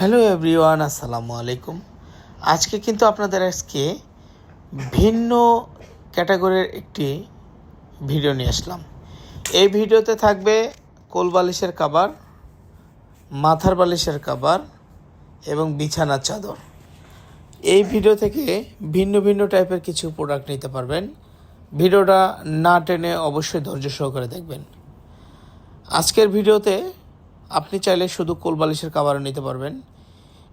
Hello everyone, আসসালামু আলাইকুম। আজকে কিন্তু আপনাদের আজকে ভিন্ন ক্যাটাগরির একটি ভিডিও নিয়ে আসলাম। এই ভিডিওতে থাকবে কোল বালিশের কাবার, মাথার বালিশের কাবার এবং বিছানার চাদর। এই ভিডিও থেকে ভিন্ন ভিন্ন টাইপের কিছু প্রোডাক্ট নিতে পারবেন। ভিডিওটা না টেনে অবশ্যই ধৈর্য সহকারে দেখবেন। আজকের ভিডিওতে আপনি চাইলে শুধু কোলবালিশের কাভারও নিতে পারবেন।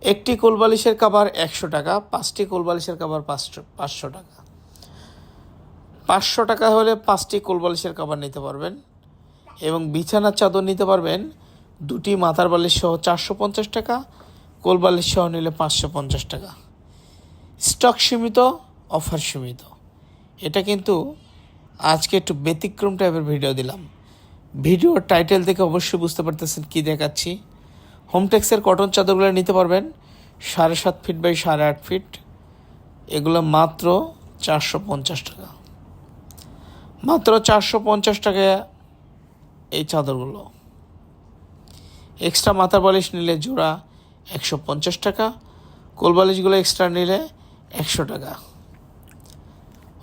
একটি কোলবালিশের কাভার একশো টাকা, পাঁচটি কোলবালিশের কাভার পাঁচশো পাঁচশো টাকা। পাঁচশো টাকা হলে পাঁচটি কোলবালিশের কাভার নিতে পারবেন এবং বিছানার চাদর নিতে পারবেন। দুটি মাথার বালিশ সহ চারশো পঞ্চাশ টাকা, কোলবালিশ সহ নিলে পাঁচশো পঞ্চাশ টাকা। স্টক সীমিত, অফার সীমিত। এটা কিন্তু আজকে একটু ব্যতিক্রম টাইপের ভিডিও দিলাম। ভিডিওর টাইটেল থেকে অবশ্যই বুঝতে পারতেছেন কী দেখাচ্ছি। হোমটেক্সের কটন চাদরগুলো নিতে পারবেন। সাড়ে সাত ফিট বাই সাড়ে আট ফিট এগুলো মাত্র চারশো পঞ্চাশ টাকা। মাত্র চারশো পঞ্চাশ টাকা এই চাদরগুলো। এক্সট্রা মাথার বালিশ নিলে জোড়া একশো পঞ্চাশ টাকা। কোল বালিশগুলো এক্সট্রা নিলে একশো টাকা।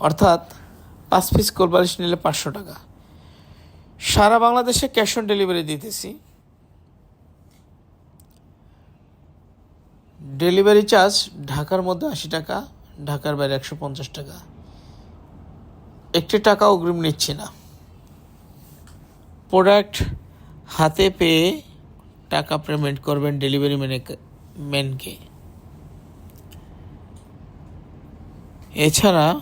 অর্থাৎ পাঁচ পিস কোল বালিশ নিলে পাঁচশো টাকা। সারা বাংলাদেশে ক্যাশ অন ডেলিভারি দিতেছি। ডেলিভারি চার্জ ঢাকার মধ্যে আশি টাকা, ঢাকার বাইরে একশো পঞ্চাশ টাকা। একটি টাকা অগ্রিম নিচ্ছি না। প্রোডাক্ট হাতে পেয়ে টাকা পেমেন্ট করবেন ডেলিভারি ম্যানে, ম্যানকে। এছাড়া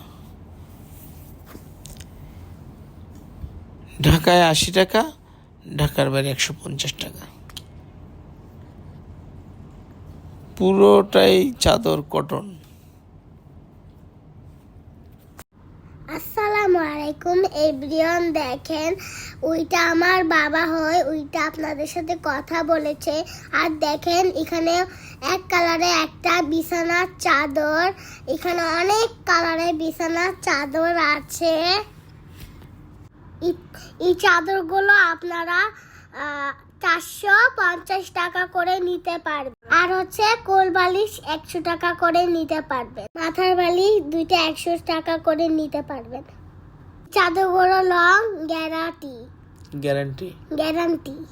ঢাকায় আশি টাকা, ঢাকার বাইরে একশো পঞ্চাশ টাকা। পুরোটাই চাদর, কটন। আসসালামু আলাইকুম, এভরিওয়ান দেখেন, ওইটা আমার বাবা হয়, ওইটা আপনাদের সাথে কথা বলেছে। আর দেখেন, এখানে এক কালারে একটা বিছানার চাদর, এখানে অনেক কালারের বিছানার চাদর আছে। এই- চাদরগুলো আপনারা চারশো পঞ্চাশ টাকা করে নিতে পারবেন। আর হচ্ছে কোল বালিশ একশো টাকা করে নিতে পারবেন। মাথার বালিশ দুইটা একশো টাকা করে নিতে পারবেন। চাদরগুলো লং গ্যারান্টি। গ্যারান্টি? গ্যারান্টি।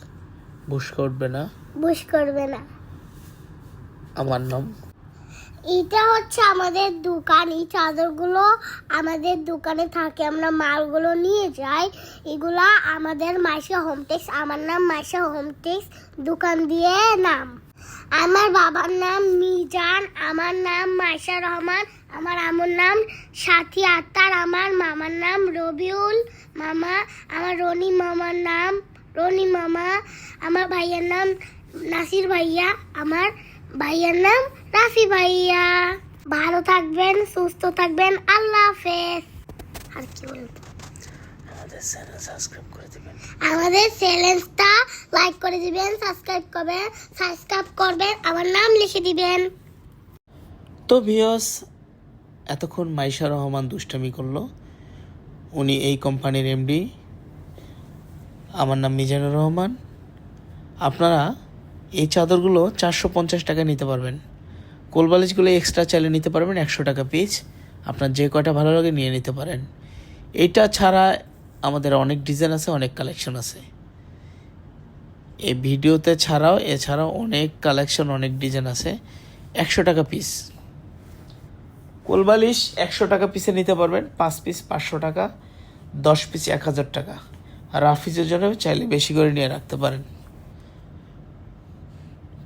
বুসকা উঠবে না? বুশ করবে না। আমার নাম এটা হচ্ছে আমাদের দোকান। এই চাদরগুলো আমাদের দোকানে থাকে। আমরা মালগুলো নিয়ে যাই। এগুলা আমাদের মাসা হোমটেক্স আমার নাম মাসা হোমটেক্স দোকান দিয়ে নাম। আমার বাবার নাম মিজান, আমার নাম মাইশা রহমান, আমার আমার নাম সাথী আক্তার, আমার মামার নাম রবিউল মামা, আমার রনি মামার নাম, রনি মামা, আমার ভাইয়ের নাম নাসির ভাইয়া, আমার ভাইয়ার নাম রাফি ভাইয়া। ভালো থাকবেন সুস্থ থাকবেন। আল্লাহ হাফেজ। আর কি বলব? আমাদের চ্যানেল সাবস্ক্রাইব করে দেবেন। আমাদের চ্যানেলটা লাইক করে দিবেন সাবস্ক্রাইব করবেন সাবস্ক্রাইব করবেন আমার নাম লিখে দিবেন। তো ভিওস এতক্ষণ মাইশা রহমান দুষ্টামি করল। উনি এই কোম্পানির এমডি। আমার নাম মিজানুর রহমান। আপনারা এই চাদরগুলো চারশো পঞ্চাশ টাকা নিতে পারবেন। কোলবালিশগুলো এক্সট্রা চাইলে নিতে পারবেন, একশো টাকা পিস আপনার যে কয়টা ভালো লাগে নিয়ে নিতে পারেন। এটা ছাড়া আমাদের অনেক ডিজাইন আছে, অনেক কালেকশন আছে। এই ভিডিওতে ছাড়াও, এছাড়াও অনেক কালেকশন অনেক ডিজাইন আছে। একশো টাকা পিস কোলবালিশ একশো টাকা পিসে নিতে পারবেন, পাঁচ পিস পাঁচশো টাকা, দশ পিস এক হাজার টাকা। আর রাফিজের জন্য চাইলে বেশি করে নিয়ে রাখতে পারেন।